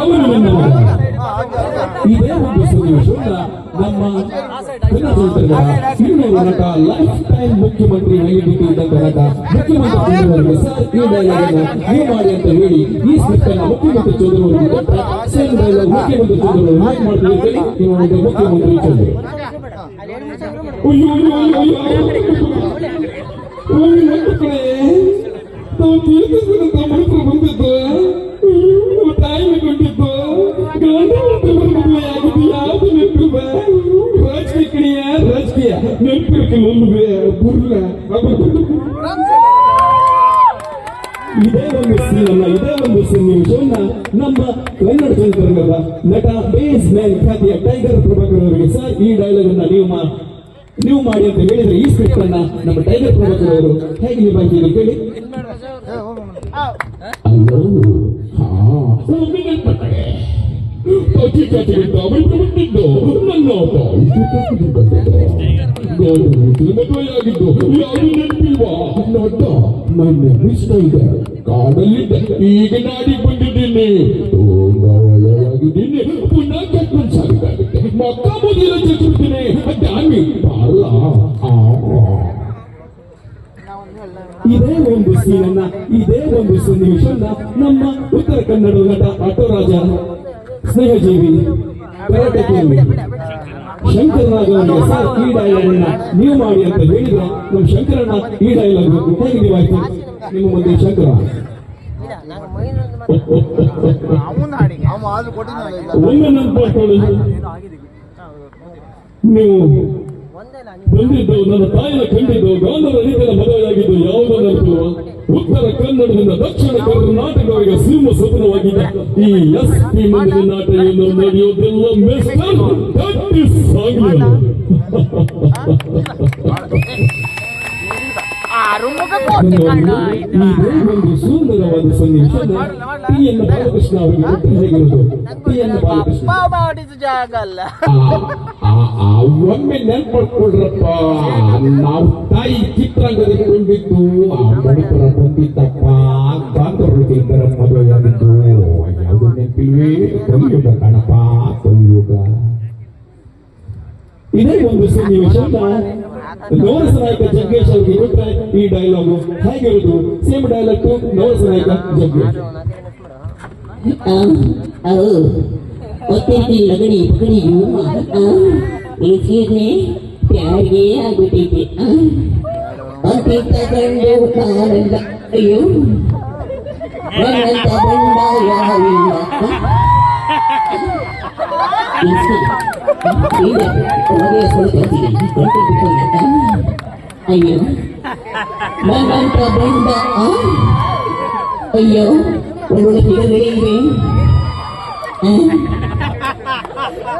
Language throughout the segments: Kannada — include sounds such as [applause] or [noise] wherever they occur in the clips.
ಒಂದು ನಮ್ಮ ಟೈಮ್ ಮುಖ್ಯಮಂತ್ರಿ ಮುಖ್ಯಮಂತ್ರಿ ಈ ಡೈಲಾಗ್ ಮಾಡಿ ಅಂತ ಹೇಳಿ ಈ ಸ್ಕ್ರಿಪ್ಟ್ ಮುಖ್ಯಮಂತ್ರಿ ಕೊಟ್ಟ ಸೇಮ್ ಮುಖ್ಯಮಂತ್ರಿ நான் தீர்த்து தமிழ் பிரபந்தத்தை டைமை கொண்டு ಒಂದು ನಮ್ಮ ಕನ್ನಡ ಚಿತ್ರರಂಗದ ನಟ ಬೇಸ್ ಮ್ಯಾನ್ ಖ್ಯಾತಿಯ ಟೈಗರ್ ಪ್ರಭಾಕರ್ ಅವರಿಗೆ ಸರ್ ಈ ಡೈಲಾಗ್ ಅನ್ನ ನೀವು ನೀವು ಮಾಡಿ ಅಂತ ಹೇಳಿದ್ರೆ ಈ ಸ್ಕ್ರಿಪ್ಟ್ ಅನ್ನ ನಮ್ಮ ಟೈಗರ್ ಪ್ರಭಾಕರ್ ಅವರು ಹೇಗೆ ನಿಭಾಯಿಸಿದ್ರು ಕೇಳಿ. ಅಲ್ಲೋ ಹಾ. ನನ್ನ ಆಟ ಮದುವೆಯಾಗಿದ್ದು ಯಾರು ನೆನಪಿಲ್ವಾ ನೋಟ ಮೊನ್ನೆ ಮಿಸ್ ಇದೆ ಕಾಡಲ್ಲಿದ್ದ ಈಗ ನಾಡಿಗೆ ಬಂದಿದ್ದೀನಿ ತುಂಬಾ ಒಳ್ಳೆಯಾಗಿದ್ದೀನಿ ಪುನಃ ಕಟ್ಕೊಂಡು ಸಾಕಾಗುತ್ತೆ ಮಕ್ಕ ಇದೇ ಒಂದು ಸೀನನ್ನ, ಇದೇ ಒಂದು ಸನ್ನಿವೇಶನ್ನ ನಮ್ಮ ಉತ್ತರ ಕನ್ನಡ ನಟ ಆಟೋರಾಜ ಸ್ನೇಹಜೀವಿ ಕರಾಟೆಯಲ್ಲಿ ಶಂಕರನಾಗವರಿಗೆ ಸರ್ ಈ ಡೈಲಾಗ್ ಅನ್ನ ನೀವು ಮಾಡಿ ಅಂತ ಹೇಳಿದ್ರೆ ನಮ್ಮ ಶಂಕರಣ್ಣ ಈ ಡೈಲಾಗ್ ನೀವಾಯ್ತು ನಿಮ್ಮ ಮುಂದೆ ಶಂಕರ. ನೀವು ಬಂದಿದ್ದು, ನನ್ನ ತಾಯಿನ ಕಂಡಿದ್ದು, ಗಾಂಧರ ರೀತಿಯ ಮದುವೆಯಾಗಿದ್ದು ನೆನಪಿಲ್ವ ಉತ್ತರ ಕನ್ನಡದಿಂದ ದಕ್ಷಿಣ ಕರ್ನಾಟಕವರೆಗೆ ಸಿಂಹ ಸ್ವಪ್ನವಾಗಿದ್ದ ಈ ಎಸ್ ಪಿ ಮುಂದಿನ ನಾಟೆಯನ್ನು ನಡೆಯೋದೆಲ್ಲ ಮಿಸ್ಟರ್ ಒಂದು ಸುಂದರವಾದ ಸನ್ನಿವೇಶ ಟಿ ಎನ್ ಬಾಲಕೃಷ್ಣ ಅವರಿಗೆ ಗೊತ್ತು ಹೇಗಿರುವುದು? T N Balakrishna. ಮಾಡಿದ ಜಾಗ ಅಲ್ಲ ಆ, ಆ, ಆ, ತಾಯಿ ಚಿತ್ರಾಂಗದಲ್ಲಿ ಕೊಂಡಿದ್ದು ಆ ಯಾವುದು ನೆನಪಿಲ್ವೇ ಕಲಿಯುಗ ಕಣಪ್ಪ ಕಲಿಯುಗ ಇದೇ ಒಂದು ಸನ್ನಿವೇಶದ ನವರಸ ನಾಯಕ ಜಗ್ಗೇಶ್ ಅವರಿಗೆ ಕೊಟ್ರೆ ಈ ಡೈಲಾಗು ಹೇಗಿರುವುದು ಸೇಮ್ ಡೈಲಾಗ್ ನವರಸ ನಾಯಕ ಜಗ್ಗೇಶ್. ಒತ್ತೈತಿ ಲಗಣಿ ಪಗಡಿಯು ಇಳಿಸಿದ್ರೆ ಪ್ಯಾರಿಗೆ ಆಗ್ಬಿಟ್ಟೈತಿ ಅಂತಿ ತಗೊಂಡು ಕಾರಂಗ ಅಯ್ಯೋ ನನ್ನಂತ ಬಂಡ ಯಾವಿಲ್ಲ ಅಯ್ಯೋ ನನ್ನಂತ ಬಂಡ ಆ? ಅಯ್ಯೋ ಒಳ್ಳೊಳ್ಳೆ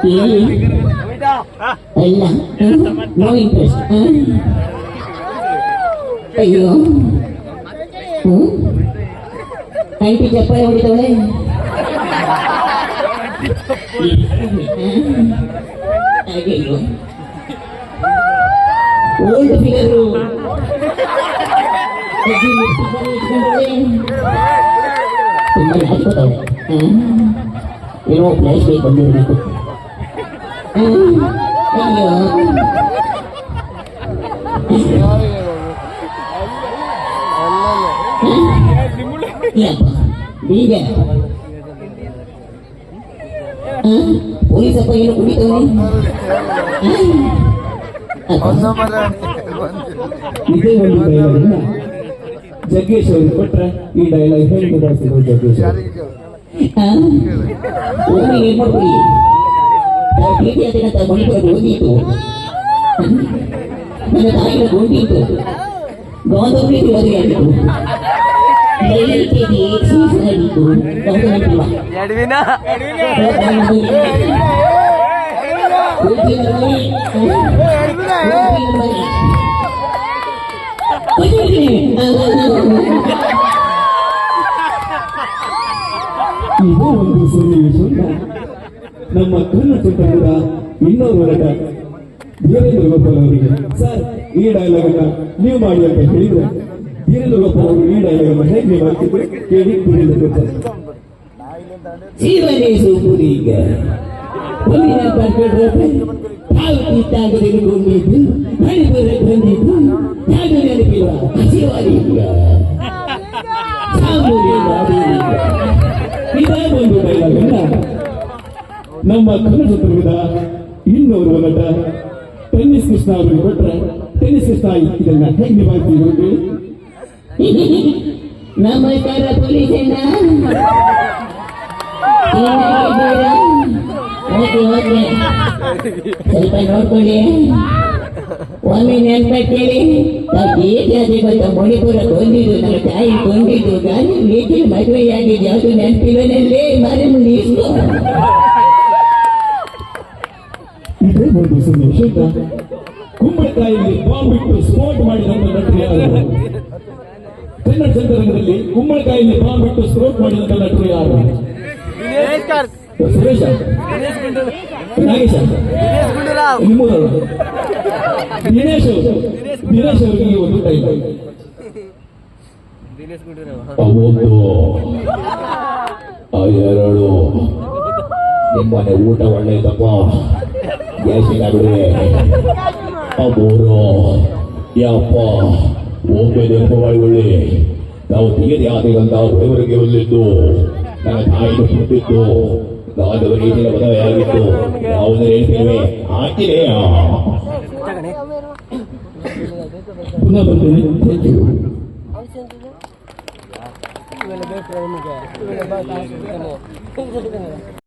ಫಿಗರ್ಗಳಿವೆ ಏನು ಅಲ್ಲ ನೋ ಇಂಟ್ರೆಸ್ಟ್ ಅಯ್ಯೋ ಹ್ಮ್ ಆಂಟಿ ಚಪ್ಪಾಳೆ ಹೊಡಿತವಳೆ ಅಯ್ಯೋ ಓಲ್ಡ್ ಫಿಗರು ತುಂಬ ನಾಚ್ಕೋತಾವೆ ಏನೋ ಫ್ಲಾಶ್ ಬ್ಯಾಕ್ ಬಂದಿರಬೇಕು ಅಯ್ಯೋ ಯಪ್ಪ ಬೀಗ ಪೊಲೀಸಪ್ಪ ಏನು ಕುಡಿತವನಿ ಒಂದು ಮರ ಇದೇ ಒಂದು ಡೈಲಾಗ್ ಜಗ್ಗೇಶ್ ಅವರಿಗೆ ಕೊಟ್ರೆ ಈ ಡೈಲಾಗ್ ಹೇಗೆ ನಿಭಾಯಿಸಿದ್ರು ಜಗ್ಗೇಶ್ ಅವರು? ಯಾರಿಗೆ ಕೇಳು ಒಮ್ಮೆ ಏನ್ ಮಾಡ್ಕೊಳ್ಳಿ ಪ್ರೀತಿ ಅಂತ ಮಣಿಪುರ ಹೋಗಿತ್ತು ನನ್ನ ತಾಯಿನ ಗೊಂಡಿತ್ತು ಗಾಂಧವ್ಯ ಮದುವೆಯಾಗಿತ್ತು ಲಲಿತೆಗೆ ಸೂಸನಾಗಿತ್ತು ಗೌರವಿಲ್ಲ ಎಡ್ವಿನ ಇದೇ ಒಂದು ಸನ್ನಿವೇಶವನ್ನ ನಮ್ಮ ಕನ್ನಡ ಚಿತ್ರರಂಗದ ಇನ್ನೊಬ್ಬರ ವೀರೇಂದ್ರ ಗೋಪಾಲ್ ಅವರಿಗೆ ಸರ್ ಈ ಡೈಲಾಗ್ ಅನ್ನ ನೀವು ಮಾಡಿ ಅಂತ ಹೇಳಿದ್ರೆ ವೀರೇಂದ್ರ ಗೋಪಾಲ್ ಅವರು ಈ ಡೈಲಾಗ್ ಅನ್ನ ಹೇಗೆ ಮಾಡ್ತಿದ್ರು ಕೇಳಿ ವೀರೇಂದ್ರ ಗೋಪಾಲ್ ಜೀವನೇ ಸೂಪುರೀಗ ಒಮ್ಮಿನ ಪರ್ಕಡ್ರೆ ತಾವು ಕಿತ್ತಾಗದಿರುಗೊಂಡಿದ್ದು ಮಣಿಪುರ ಬಂದಿದ್ದು ಯಾರು ನೆನಪಿಲ್ಲ ಹಸಿವಾರೀಗ ಸಾಮೂರಿ ನಾಡೀಗ ಇದೇ ಒಂದು ಡೈಲಾಗ್ ಅನ್ನ ನಮ್ಮ ಕನ್ನಡ ಚಿತ್ರರಂಗದ ಇನ್ನೋರ್ವ ನಟ ಟೆನ್ನಿಸ್ ಕೃಷ್ಣ ಅವರಿಗೆ ಕೊಟ್ಟರೆ ಟೆನ್ನಿಸ್ ಕೃಷ್ಣ ಇದನ್ನ ಹೇಗೆ ನಿಭಾಯಿಸ್ತಿದ್ರು ಅಂತ ಹೇಳಿ ನಮಸ್ಕಾರ [laughs] ಪೊಲೀಸಣ್ಣ ಓಕೆ ಓಕೆ. ಸ್ವಲ್ಪ ನೋಡ್ಕೊಳ್ಳಿ. ಒಮ್ಮೆ ನೆನ್ಪ ಕೇಳಿ ನಾವು ಹೇಗೆ ಗೊತ್ತಾ, ಮಣಿಪುರ ಕೊಂದಿದ್ದು ನಮ್ಮ ತಾಯಿ ಕೊಂದಿದ್ದು ಗಾಳಿ ಮದುವೆಯಾಗಿದ್ದು ಮದುವೆಯಾಗಿದೆ ಯಾವುದು ನೆನಪಿಲ್ಲನಲ್ಲೇ ಮರೆ ಮುಗಿಸ್ಕೊ ಇದೇ ಸುಮ್ಮನೆ. ಶುದ್ಧ. ಕುಂಬಳಕಾಯಿಯಲ್ಲಿ ಬಾಂಬ್ ಇಟ್ಟು ಸ್ಫೋಟ ಮಾಡಿದಂತ ನಟರು ಯಾರು? ಕನ್ನಡ ಚಂದ್ರರಂಗದಲ್ಲಿ ಕುಂಬಳಕಾಯಿಯಲ್ಲಿ ಬಾಂಬ್ ಇಟ್ಟು ಸ್ಫೋಟ ಮಾಡಿದಂತ ನಟರು ಯಾರು? ಸುರೇಶ. ನಾಗೇಶ. ನಿಮ್ಮೂರವರು. ದಿನೇಶ್ ಅವರು. ದಿನೇಶ್ ಅವರಿಗೆ ಒಂದು ಟೈಮ್ ಒಂದು ಎರಡು. ನಿಮ್ಮನೆ ಊಟ ಒಳ್ಳೆಯದಪ್ಪ ಆ ಮೂರು ಯಪ್ಪ ನೆನಪು ಮಾಡಿಕೊಳ್ಳಿ ನಾವು ತೆಗೆದೇ ಆದಿಗಂತ ದೇವರಿಗೆ ಬಂದಿದ್ದು ನನ್ನ ತಾಯಿಗೆ ಹುಟ್ಟಿದ್ದು ನಾನು ರೀತಿಯ ಮದುವೆಯಾಗಿತ್ತು ಯಾವುದೇ ಹೇಳ್ತೇವೆ ಆಂಜನೇಯ ಪುನಃ ಬರ್ತೇನೆ ಥ್ಯಾಂಕ್ ಯು ಇವೆಲ್ಲ ಬೇಕು ನಿಮಗೆ ಇವೆಲ್ಲ